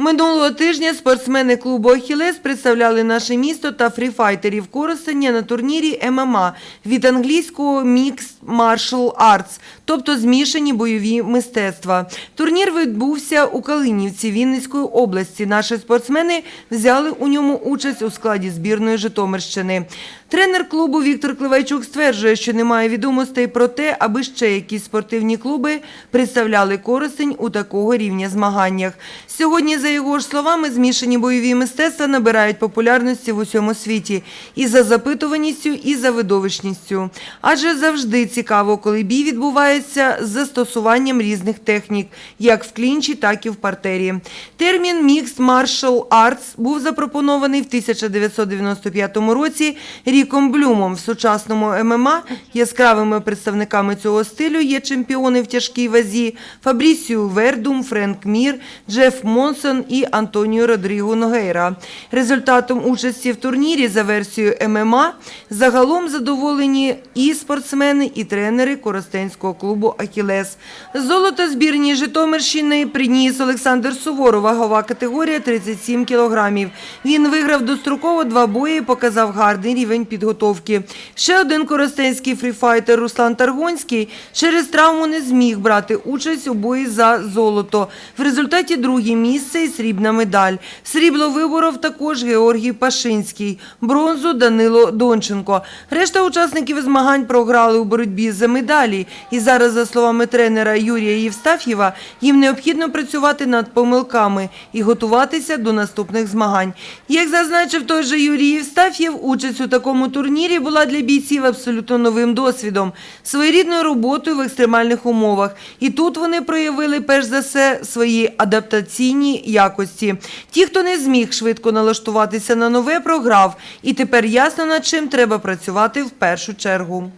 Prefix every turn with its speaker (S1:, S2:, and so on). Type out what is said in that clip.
S1: Минулого тижня спортсмени клубу «Ахілес» представляли наше місто та фріфайтерів Коростеня на турнірі ММА від англійського «Mixed Martial Arts», тобто змішані бойові мистецтва. Турнір відбувся у Калинівці Вінницької області. Наші спортсмени взяли у ньому участь у складі збірної Житомирщини. Тренер клубу Віктор Кливайчук стверджує, що немає відомостей про те, аби ще якісь спортивні клуби представляли Коростень у такого рівня змаганнях. Сьогодні, за його ж словами, змішані бойові мистецтва набирають популярності в усьому світі і за запитуваністю, і за видовищністю. Адже завжди цікаво, коли бій відбувається з застосуванням різних технік, як в клінчі, так і в партері. Термін «Mixed Martial Arts» був запропонований в 1995 році Ріком Блюмом. В сучасному ММА яскравими представниками цього стилю є чемпіони в тяжкій вазі Фабрісіо Вердум, Френк Мір, Джеф Монсон і Антоніо Родріго Ногейра. Результатом участі в турнірі за версією ММА загалом задоволені і спортсмени, і тренери Коростенського клубу «Ахілес». Золото збірні Житомирщини приніс Олександр Суворов, вагова категорія 37 кілограмів. Він виграв достроково два бої і показав гарний рівень підготовки. Ще один коростенський фріфайтер Руслан Таргонський через травму не зміг брати участь у бої за золото. В результаті друге місце срібна медаль. Срібло виборов також Георгій Пашинський, бронзу Данило Донченко. Решта учасників змагань програли у боротьбі за медалі. І зараз, за словами тренера Юрія Євстаф'єва, їм необхідно працювати над помилками і готуватися до наступних змагань. Як зазначив той же Юрій Євстаф'єв, участь у такому турнірі була для бійців абсолютно новим досвідом, своєрідною роботою в екстремальних умовах. І тут вони проявили перш за все свої адаптаційні якості. Ті, хто не зміг швидко налаштуватися на нове, програв. І тепер ясно над чим треба працювати в першу чергу.